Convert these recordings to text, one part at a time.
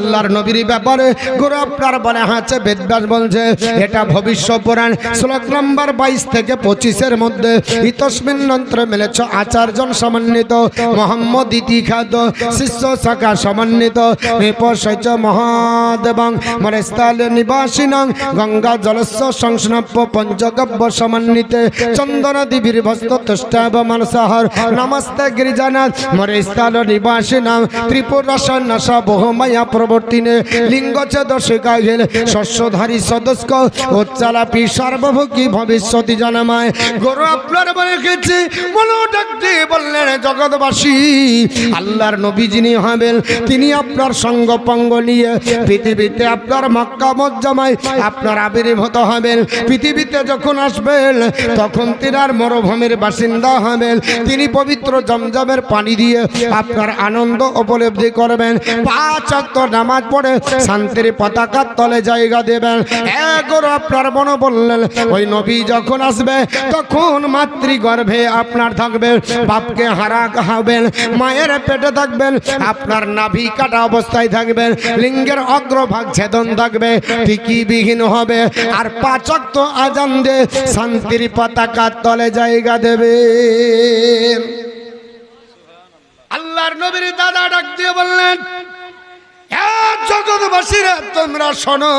আল্লাহর নবীর ব্যাপারে গুরু আপনার বলে, হাঁচে বেদব্যাস বলছে, এটা ভবিষ্য পুরাণ। শ্লোক নম্বর বাইশ থেকে পঁচিশের মধ্যে, ইতস্মিন যন্ত্র মিলেছ, আচার্যন সমন্বিত, মোহাম্মদ ইতি খাদ্য শিষ্য শাখা সমন্বিত নিপসৈচ মহাদেবং মরেস্তাল নিবাসিনং, গঙ্গা জলস্ব সংস্নপ্য পঞ্চগব্য সমন্বিতে, চন্দন দিবির ভস্ত তুষ্টাব মানসাহর, নমস্তে গিরিজানাথ মরেস্তাল নিবাসিনং ত্রিপুরস নশ বহুময়া প্রবর্তিনে লিঙ্গচ্ছেদ শিকা গেল শস্যধারী সদস্য উচ্চালাপি সর্বভোগী ভবিষ্যতি জানামায়। গরু আপনার গেছে বলো ডাকতে বললেন, জগৎবাসী, আল্লাহর নবী যিনি হবেন, তিনি আপনার সঙ্গ পঙ্গ নিয়ে পৃথিবীতে আপনার মক্কা মজ্জামায় আপনার আবির্ভূত হবেন। পৃথিবীতে যখন আসবেন, তখন তিনার মরুভূমির বাসিন্দা হবেন। তিনি পবিত্র জমজমের পানি দিয়ে আপনার আনন্দ উপলব্ধি করবেন। পাঁচ অক্ত নামাজ পড়ে শান্তির পতাকার তলে জায়গা দেবেন। আপনার মনে বললেন, ওই নবী যখন আসবে, তখন মাতৃগর্ভে আপনার থাকবে বাপকে হারা হবেন মায়ের পেটে থাকবেন, আপনার নাভি কাটা অবস্থায় থাকবেন, লিঙ্গের অগ্রভাগ ছেদন থাকবে বিহীন হবে, আর পাচক তো আজান দে, শান্তির পতাকার তলে জায়গা দেবে। আল্লাহর নবীর দাদা ডাক দিয়ে বললেন জগৎবাসীরা তোমরা শোনো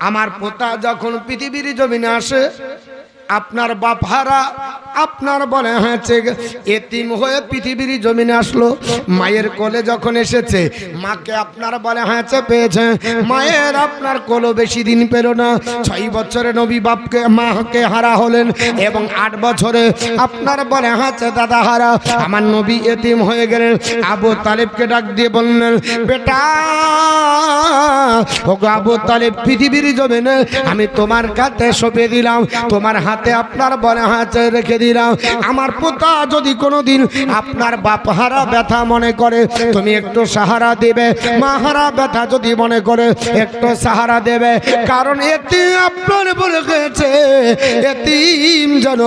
আমার পোতা যখন পৃথিবীর জমিনে আসে আপনার বাপারা আপনার বলে হয়েছে, এতিম হয়ে পৃথিবীর জমিনে আসলো। মায়ের কোলে যখন এসেছে, মাকে আপনার বলে হয়েছে, পেয়েছে। মায়ের আপনার কোলো বেশি দিন পেল না। ছয় বছরে নবী বাপকে, মাকে হারা হলেন এবং আট বছরে আপনার বলে হয়েছে, দাদা হারা, আমার নবী এতিম হয়ে গেলেন। আবু তালেবকে ডাক দিয়ে বললেন, বেটা ও আবু তালেব, পৃথিবীর জমিনে আমি তোমার কাছে সঁপে দিলাম। তোমার হাতে আপনার বলে হাতে রেখে দিলাম। আমার পোতা যদি কোনোদিন আপনার বাপ হারা ব্যথা মনে করে, তুমি একটু সাহারা দেবে। মা হারা ব্যথা যদি মনে করে, একটু সাহারা দেবে। কারণ এতে আপনার বলে গেছে, এতিম যেন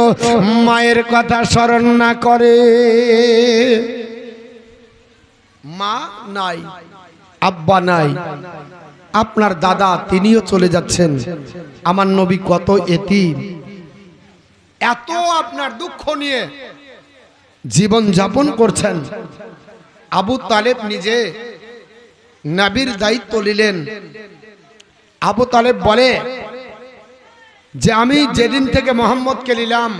মায়ের কথা স্মরণ না করে। মা নাই, আব্বা নাই, আপনার দাদা তিনিও চলে যাচ্ছেন। আমার নবী কত এতিম। এত আপনার দুঃখ নিয়ে জীবন যাপন করছেন। আবু তালেব নিজে নাবির দায়িত্ব নিলেন। আবু তালেব বলে যে, আমি যেদিন থেকে মোহাম্মদকে নিলাম,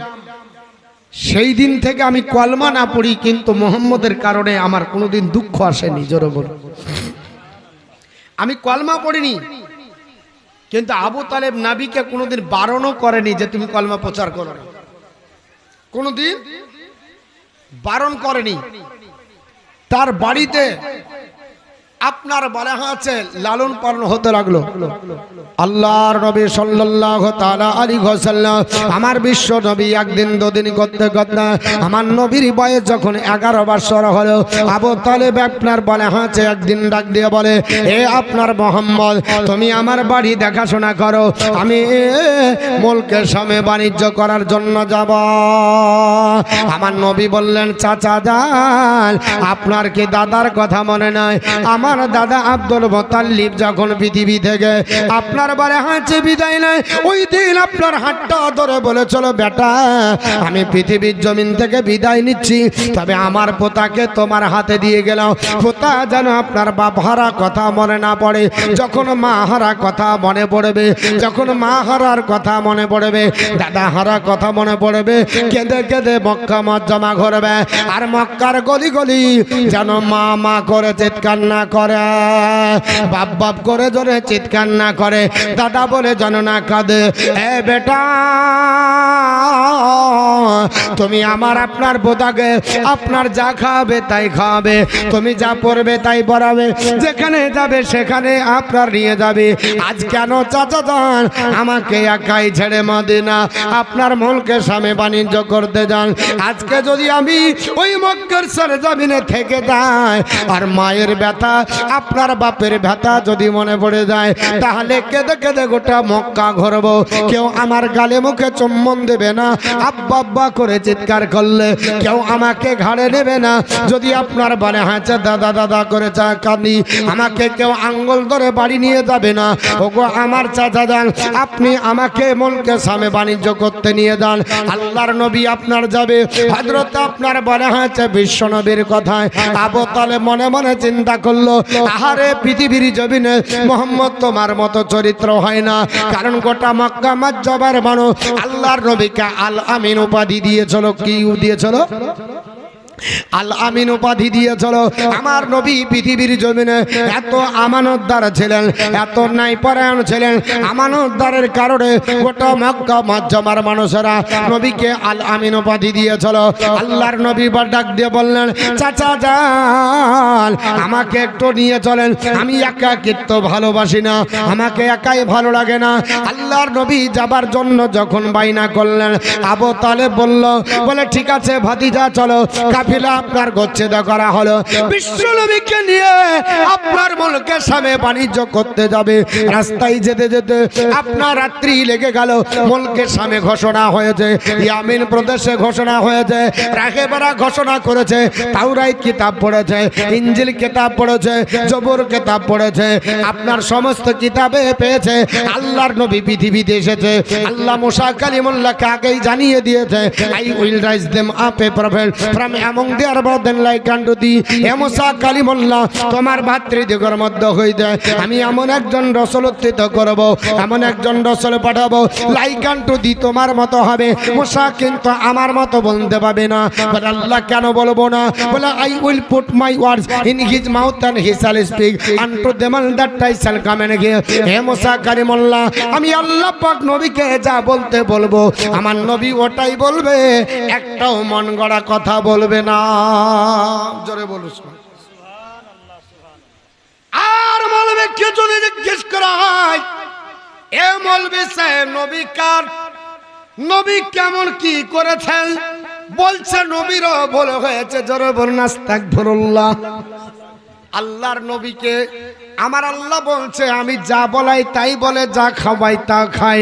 সেই দিন থেকে আমি কলমা না পড়ি, কিন্তু মোহাম্মদের কারণে আমার কোনোদিন দুঃখ আসেনি। জোরে আমি কলমা পড়িনি কিন্তু আবু তালেব নাবিকে কোনোদিন বারণও করেনি যে তুমি কলমা প্রচার করো না। কোনোদিন বারণ করেনি। তার বাড়িতে আপনার বলা আছে লালন পালন হতে লাগল। আল্লাহর নবী সাল্লাল্লাহু তাআলা আলাইহি ওয়াসাল্লাম, আমার বিশ্ব নবী একদিন দুদিন করতে করতে, আমার নবীর বয়স যখন 11 বছর হলো, আবু তালেব আপনার বলে হাঁচে একদিন ডাক দিয়ে বলে, এ আপনার মোহাম্মদ, তুমি আমার বাড়ি দেখাশোনা করো, আমি মুলকের সামনে বাণিজ্য করার জন্য যাব। আমার নবী বললেন, চাচা যান, আপনার কি দাদার কথা মনে নাই? আমার দাদা আব্দুল মোতাল্লিব যখন পৃথিবী থেকে, আপনার বারে হাঁচে বিদায় নেয়, ওই দিন আপনার হাতটা ধরে বলে, চলো বেটা, আমি পৃথিবীর জমিন থেকে বিদায় নিচ্ছি, তবে আমার পোতাকে তোমার হাতে দিয়ে গেলাম। পোতা যেন আপনার বাপ হারা কথা মনে না পড়ে, যখন মা হারা কথা মনে পড়বে, যখন মা হারার কথা মনে পড়বে, দাদা হারা কথা মনে পড়বে, কেঁদে কেঁদে মক্কা মজ্জমা ঘরবে, আর মক্কার গলি গলি যেন মা মা করে চিৎকার না করে। বাপ বাপ করে জোরে চিৎকার না করে। দাদা বলে যেন না কাঁদে। এ বেটা, তুমি আমার আপনার বোদাকে আপনার যা খাবে তাই খাবে। তুমি যা পড়বে তাই পড়াবে যেখানে যাবে সেখানে আপনার নিয়ে যাবে। আজ কেন চাচা যান? আমাকে একাই ছেড়ে মদিনা। আপনার মনকে সামনে বাণিজ্য করতে যান। আজকে যদি আমি ওই মক্কের সারে জমিনে থেকে যাই, আর মায়ের ব্যথা আপনার বাপের ব্যথা যদি মনে পড়ে যায়, তাহলে কেঁদে কেঁদে গোটা মক্কা ঘরবো। কেউ আমার গালে মুখে চুম্বন দেবে না। আব্বা আব্বা করে চিৎকার করলে কেউ আমাকে ঘাড়ে নেবে না। যদি আপনার বানে হাঁচে দাদা দাদা করে চা কাঁদি, আমাকে কেউ আঙ্গুল ধরে বাড়ি নিয়ে যাবে না। ওগো আমার চাচা যান, আপনি আমাকে মনকে সামে বাণিজ্য করতে নিয়ে যান। আল্লাহর নবী আপনার যাবে। হজরত আপনার বলে হয়েছে বিশ্ব নবীর কথায় আবু তালে মনে মনে চিন্তা করল আহারে পৃথিবীর জমিনে মোহাম্মদ তোমার মতো চরিত্র হয় না। কারণ গোটা মক্কা মজ্জবার মানুষ আল্লাহর নবীকে আল আমিন উপাধি দিয়েছিল, কি দিয়েছিল? আল আমিন উপাধি আমার নবী পৃথিবীর জমিনে এত ছিলেন, এত নাই পরায়ণ ছিলেন কারণে গোটা মজ্জমার মানুষেরা নবীকে আল আমিন উপাধি আল্লাহর নবী বা ডাক দিয়ে বললেন, চাচা যান, আমাকে একটু নিয়ে চলেন। আমি একাকিত্ব ভালোবাসি না, আমাকে একাই ভালো লাগে না। আল্লাহর নবী যাবার জন্য যখন বাইনা করলেন, আবু তালেব বলল, বলে, ঠিক আছে ভাতিজা, চলো। আপনার গচ্ছেদা করা হলো। বিশ্ব নবীকে নিয়ে আপনার মুলকের সামনে বাণিজ্য করতে যাবে। রাস্তায় যেতে যেতে আপনার রাত্রি লেগে গেল। মুলকের সামনে ঘোষণা হয়েছে ঘোষণা হয়েছে রাখেবেরা ঘোষণা করেছে তাওরাইত কিতাব পড়েছে ইঞ্জিল কিতাব পড়েছে, জবর কিতাব পড়েছে, আপনার সমস্ত কিতাবে পেয়েছে, আল্লাহর নবী পৃথিবীতে এসেছে, আল্লাহ মুসা কালিমুল্লাহকে আগেই জানিয়ে দিয়েছে I will raise them up a prophet from among their brother like unto thee. হে মুসা কালিমুল্লাহ তোমার ভাতৃদিগের মধ্যে হইতে আমি এমন একজন রসল উত্থিত করব, এমন একজন রসল পাঠাবো লাইক আন্টু দি তোমার মতো হবে। মুসা কিন্তু আমার মতো বলতে পাবে না। বলে, আল্লাহ কেন বলব না? বলে I will put my words in his mouth and he shall speak unto them that I shall come and give হে মুসা কারিমুল্লাহ আমি আল্লাহ পাক নবীকে যা বলতে বলব, আমার নবী ওটাই বলবে, একটাও মন গড়া কথা বলবে না। জোরে আর জিজ্ঞেস করা হয় এ সাহেব নবী কার? নবী কেমন কি করেছেন? বলছে নবীর ভুল হয়েছে। জোরে বলুন আল্লাহর নবীকে আমার আল্লাহ বলছে, আমি যা বলাই তাই বলে, যা খাওয়াই তা খাই।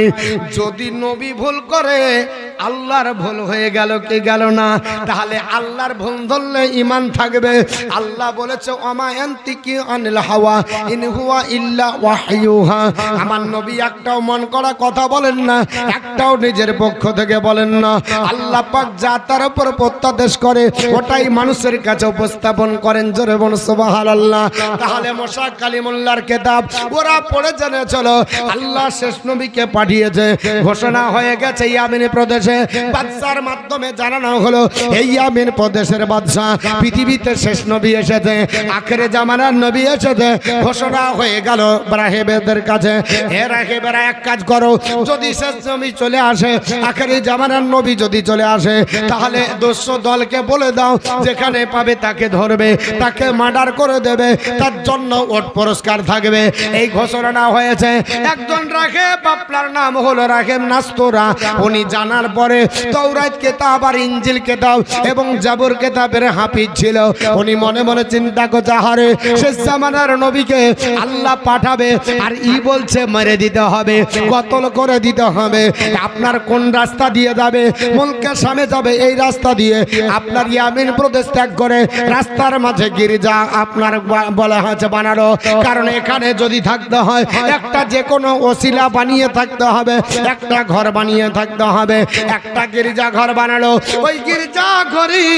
যদি নবী ভুল করে, আল্লাহর ভুল হয়ে গেল, কি গেল না? তাহলে আল্লাহর ভুল ধরলে ইমান থাকবে। আল্লাহ বলেছে অমায়ন্তিকি অনিল হাওয়া, ইন হুয়া ইল্লা ওয়াহয়ুহা। আমার নবী একটাও মন করা কথা বলেন না, একটাও নিজের পক্ষ থেকে বলেন না। আল্লাহ পাক যা তার উপর প্রত্যাদেশ করে, ওটাই মানুষের কাছে উপস্থাপন করেন, জোরে বন সুবহানাল্লাহ। তাহলে মশা কালিমুল্লাহর কিতাব। ওরা পড়ে জেনে চলো, আল্লাহ শেষ নবীকে পাঠিয়েছে। ঘোষণা হয়ে গেছে ইয়ামিনী প্রদেশে। বাদশার মাধ্যমে জানানো হলো, এই ইয়ামিন প্রদেশের বাদশা পৃথিবীতে শেষ নবী এসেছে, আখেরে জামানার নবী এসেছে। ঘোষণা হয়ে গেল রাহেবেদের কাছে, হে রাহেবেরা, এক কাজ করো, যদি শেষ নবী চলে আসে, আখেরে জামানার নবী যদি চলে আসে, তাহলে দস্য দলকে বলে দাও, যেখানে পাবে তাকে ধরবে, তাকে মার্ডার করে দেবে, তার জন্য ওট পুরস্কার থাকবে। এই ঘোষণা হয়েছে। একজন রাখে আপনার নাম হলো রাখেব নাস্তরা। উনি জানার পরে তৌরাত কেতাব আর ইঞ্জিল কেতাব এবং জাবর কেতাবের হাফিজ ছিল। উনি মনে মনে চিন্তা করছে হারে শেষ জামানার নবীকে আল্লাহ পাঠাবে আর ই বলছে, মেরে দিতে হবে, কতল করে দিতে হবে। আপনার কোন রাস্তা দিয়ে যাবে? মুলকের সামনে যাবে এই রাস্তা দিয়ে। আপনার ইয়ামিন প্রদেশ ত্যাগ করে রাস্তার মাঝে গির্জা আপনার বলা হয়েছে বানানো কারণ এখানে যদি থাকতে হয়, একটা যে কোনো ওসিলা বানিয়ে থাকতে হবে, একটা ঘর বানিয়ে থাকতে হবে, একটা গির্জা ঘর বানালো। ওই গির্জা ঘরই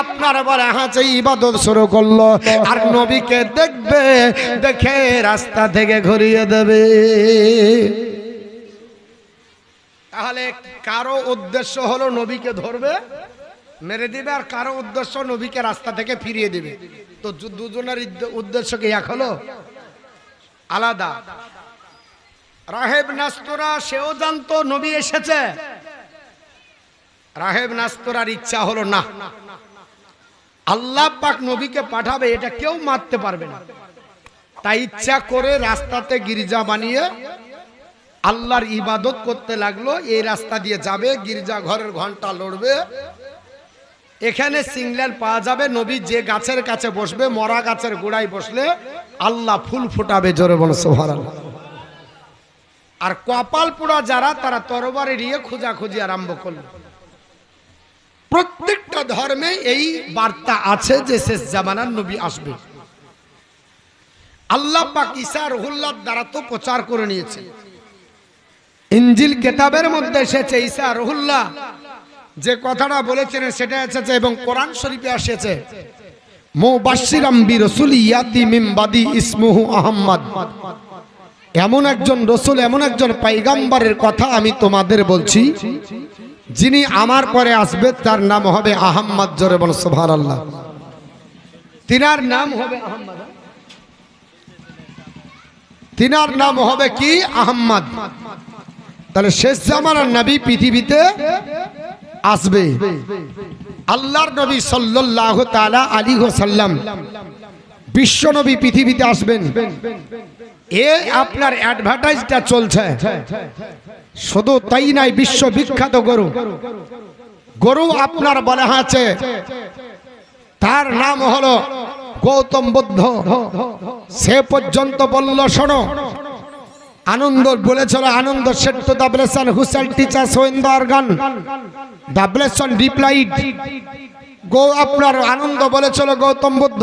আপনার বলা হয়েছে ইবাদত শুরু করল। আর নবীকে দেখবে, দেখে রাস্তা থেকে ঘুরিয়ে দেবে। তাহলে কারও উদ্দেশ্য হলো নবীকে ধরবে? মেরে দিবে আর কারও উদ্দেশ্য নবীকে রাস্তা থেকে ফিরিয়ে দিবে। তো দুজনের উদ্দেশ্য কি এক হলো? আলাদা। রাহেব নাস্তরা, সেও জানতো নবী এসেছে। রাহেব নাস্তরার ইচ্ছা হলো না। আল্লাহ পাক নবীকে পাঠাবে, এটা কেউ মারতে পারবে না। তাই ইচ্ছা করে রাস্তাতে গির্জা বানিয়ে আল্লাহর ইবাদত করতে লাগল, এই রাস্তা দিয়ে যাবে, গির্জা ঘরের ঘণ্টা লড়বে। এখানে সিগন্যাল পাওয়া যাবে, নবী যে গাছের কাছে বসবে, মরা গাছের গোড়ায় বসলে আল্লাহ ফুল ফুটাবে, জোরে বলো, সুবহানাল্লাহ। আর কপাল পোড়া যারা, তারা তরবারে নিয়ে খোঁজাখুঁজি আরম্ভ করল। প্রত্যেকটা ধর্মে এই বার্তা আছে যে শেষ জামানার নবী আসবে। আল্লাহ পাক ঈসা রহুল্লার দ্বারা তো প্রচার করে নিয়েছে। ইঞ্জিল কেতাবের মধ্যে এসেছে, ঈসা রহুল্লাহ যে কথাটা বলেছেন সেটা এসেছে এবং কোরআন শরীফে বাদি ইসমুহু আহম্মদ। এমন একজন রসুল, এমন একজন পাইগাম্বারের কথা আমি তোমাদের বলছি, যিনি আমার পরে আসবে, তার নাম হবে আহম্মদ জোরে বল, সুবহানাল্লাহ। তিনার নাম হবে আহম্মদ তিনার নাম হবে কি? আহম্মদ। তাহলে শেষ জামানার নবী পৃথিবীতে আসবে। আল্লাহর নবী সাল্লাল্লাহু তালা আলী হোসাল্লাম বিশ্ব নবী পৃথিবীতে আসবেন। এ আপনার অ্যাডভার্টাইজটা চলছে। শুধু তাই নাই বিশ্ব বিখ্যাত গরু। গরু আপনার বলা আছে। তার নাম হলো গৌতম বুদ্ধ। সে পর্যন্ত বলল, শোনো আনন্দ বলেছিল আনন্দ সেট্ট দাবলেসন হুসেল টিচার সোয়েন্দ্র অর্গান দাবলেসন রিপ্লাইড গো, আপনার আনন্দ বলেছিল গৌতম বুদ্ধ।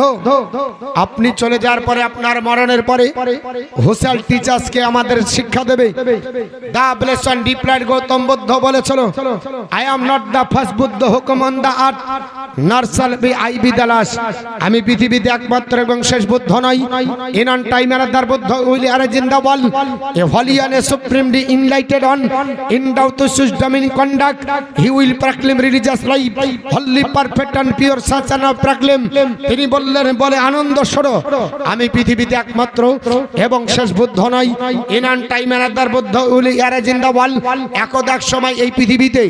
আপনি চলে যাওয়ার পরে আপনার মরণের পরে হোসেল টিচার্সকে আমাদের শিক্ষা দেবে। দা ব্লেসন গৌতম বুদ্ধ বলেছিল I am not the first Buddha who came on the earth nor shall be I be the last আমি পৃথিবীতে একমাত্র এবং শেষ বুদ্ধ নই। In on time another Buddha, will arrange in the world a holy one a supremely enlightened one endowed to wisdom conduct he will proclaim religious life holy perfect তিনি বললেন, বলে, আনন্দ সরো। আমি পৃথিবীতে একমাত্র এবং শেষ বুদ্ধ নই। In on time another Buddha arrange in the world একদা এক সময় এই পৃথিবীতে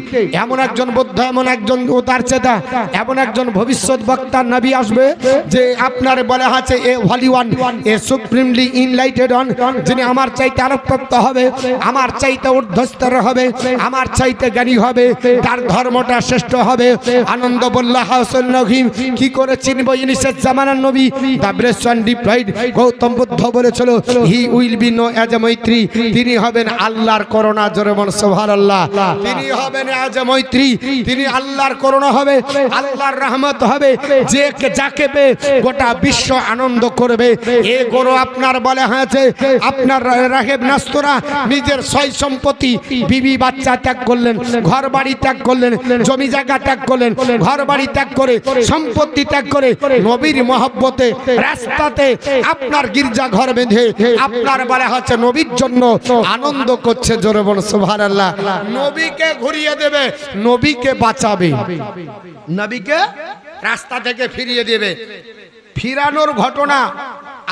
এমন একজন বুদ্ধ, এমন একজন ও তার চেতা, এমন একজন ভবিষ্যৎ বক্তা নবী আসবে যে আপনার বলা আছে, এ হলিওয়ান এ সুপ্রিমলি ইনলাইটেড অন যিনি আমার চাইতে আরোপ্রাপ্ত হবে, আমার চাইতে ঊর্ধ্বস্তর হবে, আমার চাইতে জ্ঞানী হবে, তার ধর্মটা শ্রেষ্ঠ হবে। আনন্দ বলল হাউসুল নহিম কি করে চিনব ইনি জামানার নবী? The blessed one deployed Gautama Buddha বলেছিল he will be known as a Maitreya. তিনি হবেন আল্লাহর করোনা জোরে মন সুবহানাল্লাহ। তিনি হবেন অ্যাজ এ মৈত্রী। তিনি আল্লাহর করোনা হবে, আল্লাহর রহমত হবে। যে যাকে পে গোটা বিশ্ব আনন্দ করবে। এ গরু আপনার বলে হয়েছে, আপনার রাহেব নাস্তরা নিজের সয় সম্পত্তি বিবি বাচ্চা ত্যাগ করলেন ঘর বাড়ি ত্যাগ করলেন, জমি জায়গা ত্যাগ করলেন ঘর বাড়ি করে, সম্পত্তি ত্যাগ করে, নবীর মহব্বতে, রাস্তাতে আপনার গির্জা ঘর বেঁধে, আপনার বলে হচ্ছে নবীর জন্য আনন্দ করছে জোরে বল, সুবহানাল্লাহ। নবীকে ঘুরিয়ে দেবে, নবীকে বাঁচাবে। নবীকে রাস্তা থেকে ফিরিয়ে দেবে। ফিরানোর ঘটনা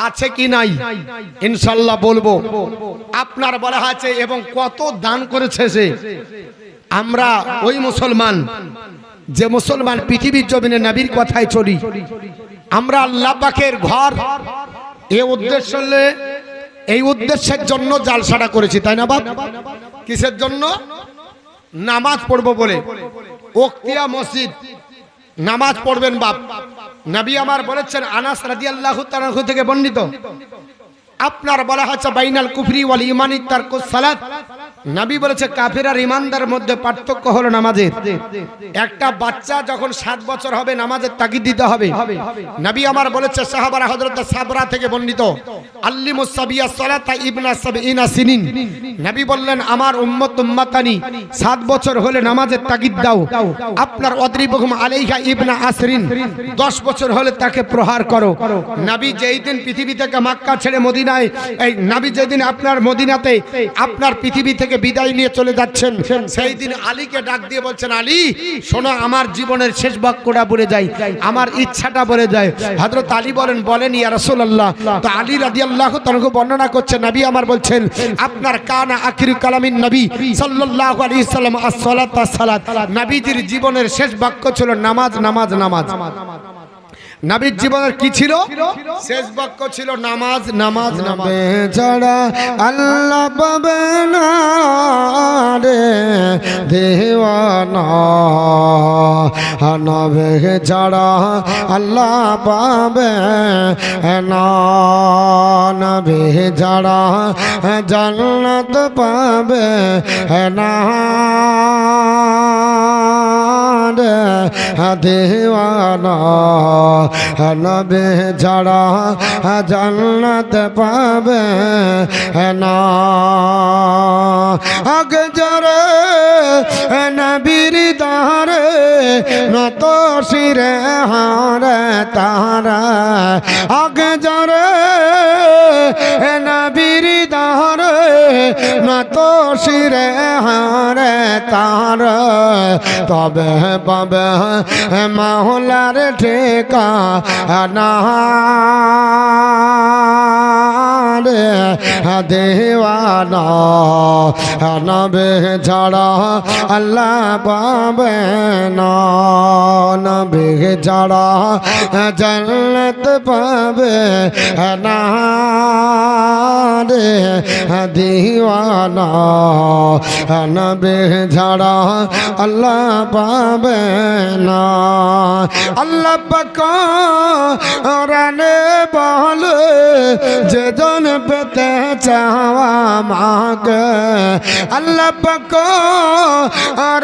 আছে কি নাই? ইনশাল্লাহ বলব। আপনার বলা আছে এবং কত দান করেছে সে। আমরা ওই মুসলমান যে মুসলমান পৃথিবীর জমিনে নবীর কথায় চলি। আমরা আল্লাহ পাকের ঘর। এ উদ্দেশ্য এই উদ্দেশ্যের জন্য জালসাটা করেছি, তাই না বাপ? কিসের জন্য? নামাজ পড়ব বলে। ওক্তিয়া মসজিদ। নামাজ পড়বেন বাপ। নবী আমার বলেছেন, আনাস রাদিয়াল্লাহু তাআলা থেকে বর্ণিত, আপনার বলা হচ্ছে বাইনাল কুফরি ওয়াল ইমানি তারকুস সালাত। নবী বলেছে, কাফের আর ইমানদার মধ্যে পার্থক্য হলো নামাজের। একটা বাচ্চা যখন সাত বছর হবে, নামাজের তাগিদ দিতে হবে। নবী আমার বলেছে, সাহাবারা হযরত সাবরা থেকে বর্ণিত আল্লিমুস সাবিয়া সালাতা ইবনা সাবিনা সিনিন। নবী বললেন, আমার উম্মত উম্মাতানি, সাত বছর হলে নামাজের তাগিদ দাও। আপনার অদ্রিবহুম আলাইহা ইবনা আসরিন, দশ বছর হলে তাকে প্রহার করো। নবী যেই দিন পৃথিবী থেকে মক্কা ছেড়ে মদিনায়, এই নবী যেদিন আপনার মদিনাতে, আপনার পৃথিবী থেকে বিদায় নিয়ে চলে যাচ্ছেন। সেই দিন আলীকে ডাক দিয়ে বলছেন আলী শোনো আমার জীবনের শেষ বাক্যটা বলে যায় আমার ইচ্ছাটা বলে যায় হযরত আলী বলেন বলেন ইয়া রাসূলুল্লাহ। তো আলী রাদিয়াল্লাহু তাআলা বর্ণনা করছেন নবী আমার বলছেন আপনার কানা আখির কালামিন নবী সাল্লাল্লাহু আলাইহি সাল্লাম আস-সালাত আস-সালাত নবীজির জীবনের শেষ বাক্য ছিল নামাজ। নামাজ নামাজ। নাবির জীবনের কি ছিল? শেষ বাক্য ছিল নামাজ নামাজ নামাজ। ছাড়া আল্লাহ পাবে না রে দেওয়ানা। নবে ছাড়া আল্লাহ পাবে না। নবে ছাড়া জান্নাত পাবে না দেওয়ানা। নবে ছাড়া জান্নাত পাবে না। আগে যারে নবীর দারে নত শিরে হারে তারা আগে যারে নবীর দারে নত শিরে হারে তার। তবে পাবে মাহলার ঠেকা না দেওয়ানা, নবে ছাড়া আল্লাহ পাবে নবে ছাড়া জন্নত পাবে না। রে দিওয়ানা নবে ছাড়া আল্লাহ পাবে না আল্লাহ পাকা রানে বলে যেজন পেতে চাওয়া মাকে আল্লাহ পাকা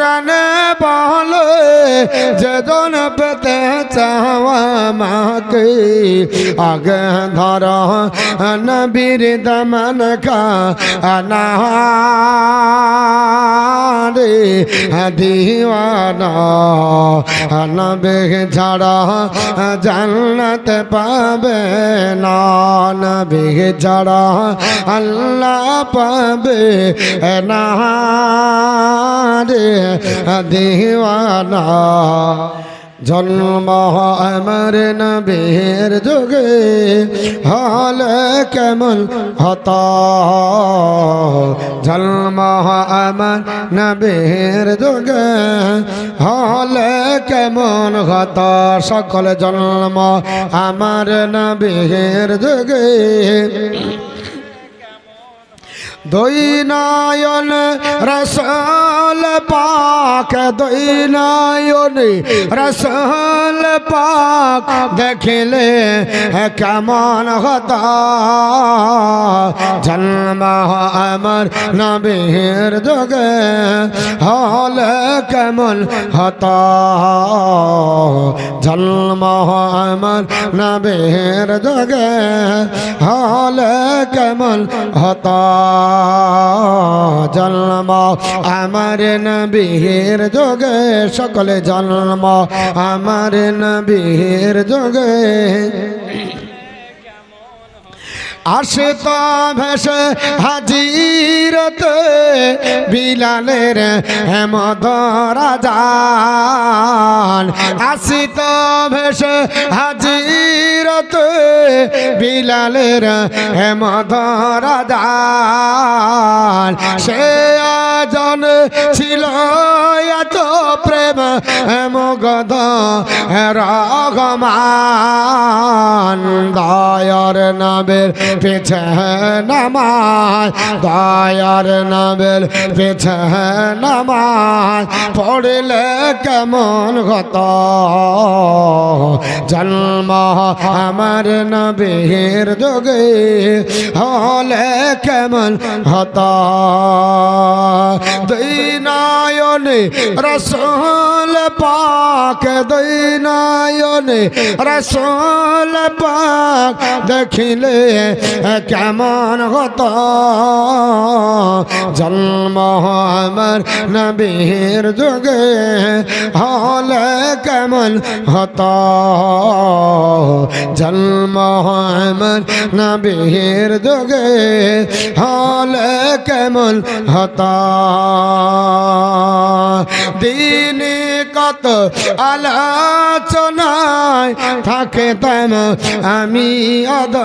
রানে বলে যেজন পেতে চাওয়া মাকে আগে ধর নবীর দমন কা রে, দিওয়ানা। নবে ছাড়া জান্নাত পাবে না নবে ছাড়া আল্লাহ পাবে না রে জন্ম আমার নবীর যুগে হলে কেমন হত? জন্ম আমার নবীর যুগে হলে কেমন হত? সকল জন্ম আমার নবীর যুগে দুই নয়ন রসল পাক দুই নয়ন রসল পাক, দেখিলে কেমন হতা? জন্ম আমার নবীর যোগে হলে কেমন হতা? জন্ম আমার নবীর যোগে হলে কেমন হতা? জন্ম। আমার নবীর যোগে সকলে জন্ম। আমার নবীর যোগে আসে তো ভেসে হাজিরতে বিলালের হেমদ রাজান আসি তো ভেসে হাজিরতে বিলালের হেমদ রাজান সে আজন ছিল এত প্রেম হেমগদ রগমান। দয়ার নামের পেছে নামাজ দয়ার নামের পেছে নামাজ পড়লে কেমন হত জন্ম আমার নবীর যোগে হলে কেমন হত? দুই নয়নে রসল পাক দুই রসল পাক দেখিলে কেমন হত? জন্ম আমার নবীর যোগে হলে কেমন হত? জন্ম আমার নবীর যোগে হলে কেমন হত? দিনে কত আলোচনায় থাকে তেম আমি অদ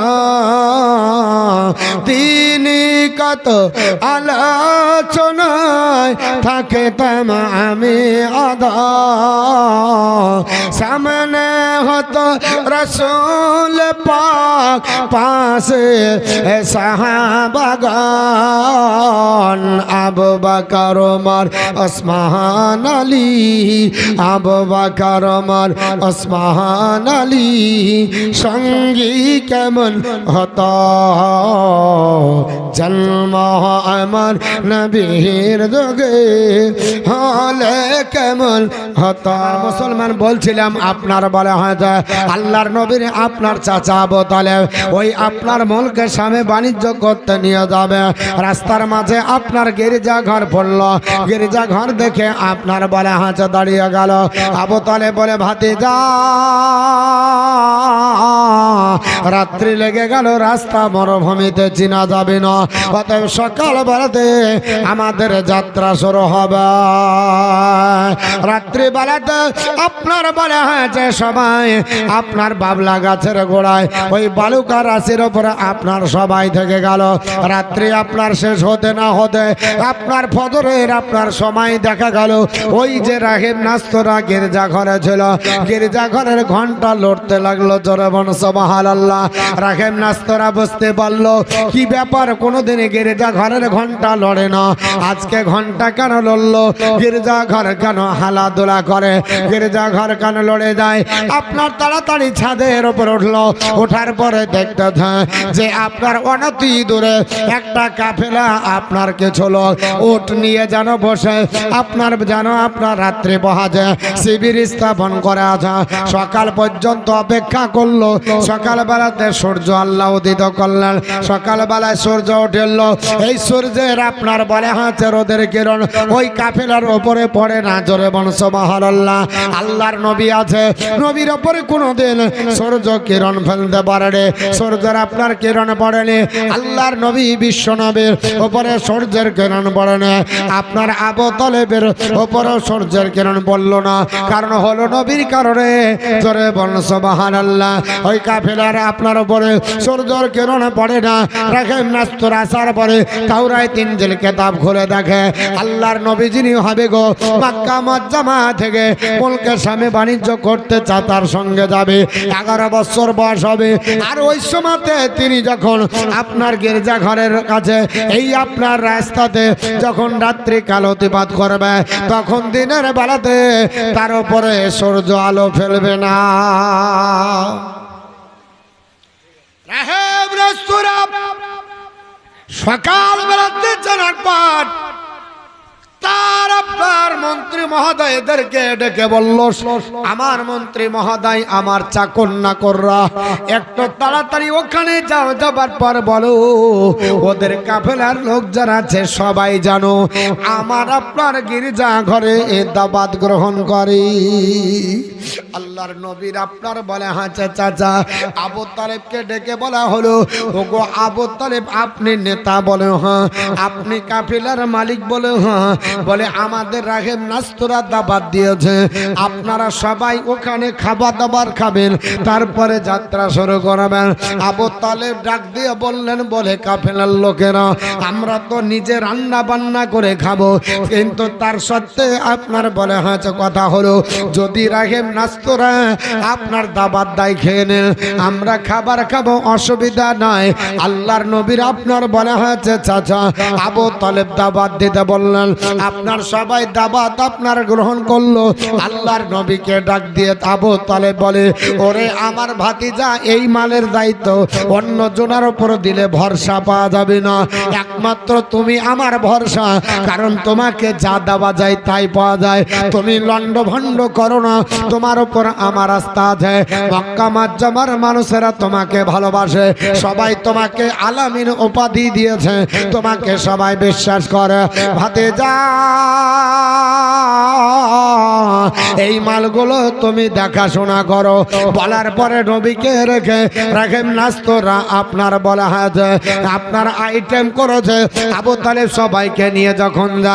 তিনি কত আলোচনায় থাকে তেম আমি অদ সামনে হতো রসুল পাক, পাশে সাহাবাগান। আবু বাকার ওসমান, আলী আবু বাকার ওমর আলী, সঙ্গী কেমন হতো? জন্ম আমার নবীর যোগে হলে কেমন হতো? মুসলমান বলছিলাম, আপনার বলে হয়তো আল্লাহর নবীর আপনার চাচা আবু তালেব, ওই আপনার মলকে সামনে বাণিজ্য করতে নিয়ে যাবে। রাস্তার মাঝে আপনার গির্জা ঘর পড়ল। গির্জা ঘর দেখে আপনার বলে হাঁচে দাঁড়িয়ে গেল। আবু তালে বলে ভাতি যা রাত্রি লেগে গেল, রাস্তা মরুভূমিতে চিনা যাবে না। অতএব সকাল বেলাতে আমাদের যাত্রা শুরু হবে। রাত্রি বেলাতে আপনার বলে হয়েছে সবাই, আপনার বাবলা গাছের গোড়ায়, ওই বালুকা রাশির ওপরে আপনার সবাই থেকে গেল। রাত্রি আপনার শেষ হতে না হতে আপনার ফজরের আপনার সময় দেখা গেল। ওই যে রাহেব নাস্তরা গির্জা ঘরে ছিল। গির্জা ঘরের ঘণ্টা লড়তে লাগল জোরে বনসবাহাল আল্লাহ রাহেব নাস্তরা বুঝতে পারল, কি ব্যাপার? কোনোদিন গির্জা ঘরের ঘণ্টা লড়ে না। আজকে ঘণ্টা কেন লড়লো? গির্জা ঘর কেন হালাদোলা করে? গির্জা ঘর কেন লড়ে যায়? আপনার তাড়াতাড়ি ছাদের উপর উঠল। ওঠার পরে দেখতে যে আপনার অনতি দূরে একটা কাফেলা আপনার কিছু লোক উঠ নিয়ে যেন বসে। আপনার যেন আপনার রাত্রে বহাজে শিবির স্থাপন করা আছে সকাল পর্যন্ত অপেক্ষা করল। সকালবেলাতে সূর্য আল্লাহ উদিত করলেন। সকালবেলায় সূর্য উঠল। এই সূর্যের আপনার বলে হাতে রোদের কিরণ। ওই কাফেলার ওপরে পড়ে না, জোরে বংশ মহারাল্লাহ আল্লাহর নবী আছে। নবীর ওপরে কোনোদিন সূর্য কিরণ ফেলতে পারে সূর্যের আপনার কিরণ পড়েনি। আল্লাহর নবী বিশ্ব নবীর ওপরে সূর্যের কিরণ পড়েনি। আপনার আবু তলেবের ওপরেও সূর্যের কিরণ পড়ল না। কারণ হলো নবীর কারণে। জোরে বংশ মহারাল্লাহ ওই কাফেলার আপনার উপরে সূর্যের কিরণ পড়ে না। রাখেন নাস্তর আসার পরে তাওরাই তিন জেল কেতাব খুলে দেখে। আল্লাহর নবী যিনি হবে গো, মাক্কা মজ্জামা থেকে মুলকের সামনে বাণিজ্য করতে চা, তার সঙ্গে যাবে। এগারো বছর বয়স হবে। আর ওই সময়তে তিনি যখন আপনার গির্জা ঘরের কাছে, এই আপনার রাস্তাতে যখন রাত্রি কাল অতিবাদ করবে, তখন দিনের বেলাতে তার উপরে সূর্য আলো ফেলবে না। সকাল বেলাতে জানার তার মহোদয়দেরকে ডেকে আমার মন্ত্রী মহোদয়, আমার চাকর তাড়াতাড়ি ওখানে যাও, যাবার পর বলো, ওদের আছে সবাই জানো, আমার আপনার গির্জা ঘরে এ দাবাত গ্রহণ করে। আল্লাহর নবীর আপনার বলে হাঁচা চাচা আবু তালেবকে ডেকে বলা হলো, ওগো আবু তালেব, আপনি নেতা বলে হ্যাঁ। আপনি কাফিলার মালিক বলে হ্যাঁ। বলে, আমাদের রাহেব নাস্তরা দাবাত দিয়েছে। আপনারা সবাই ওখানে খাবার দাবার খাবেন, তারপরে যাত্রা শুরু করাবেন। আবু তালেব ডাক দিয়ে বললেন, বলে, কাফেলার লোকেরা, আমরা তো নিজে রান্না বান্না করে খাব, কিন্তু তার সত্ত্বে আপনার বলে হাঁচে কথা হলো, যদি রাহেব নাস্তরা আপনার দাবাত দায় খেয়ে নেন, আমরা খাবার খাব, অসুবিধা নাই। আল্লাহর নবীর আপনার বলে হয়েছে চাচা আবু তালেব দাবাত দিতে বললেন আপনার সবাই দাবাত আপনার গ্রহণ করল। আল্লাহর নবীকে ডাক দিয়ে আবু তালেব বলে, ওরে আমার ভাতিজা, এই মালের দায়িত্ব অন্য জনের উপর দিলে ভরসা পাওয়া যাবে না। একমাত্র তুমি আমার ভরসা, কারণ তোমাকে যা দেওয়া যায় তাই পাওয়া যায়। তুমি লন্ড ভণ্ড করো না, তোমার উপর আমার আস্থা আছে। মক্কা মাজ্জামার মানুষেরা তোমাকে ভালোবাসে, সবাই তোমাকে আলামিন উপাধি দিয়েছে, তোমাকে সবাই বিশ্বাস করে। ভাতে যা এই মালগুলো তুমি দেখাশোনা করো। বলার পরে নবীকে রেখে রাখেন নাস্তরা আপনার বলা হয়েছে, আপনার আইটেম করেছে। আবু তালেব সবাইকে নিয়ে যখন যায়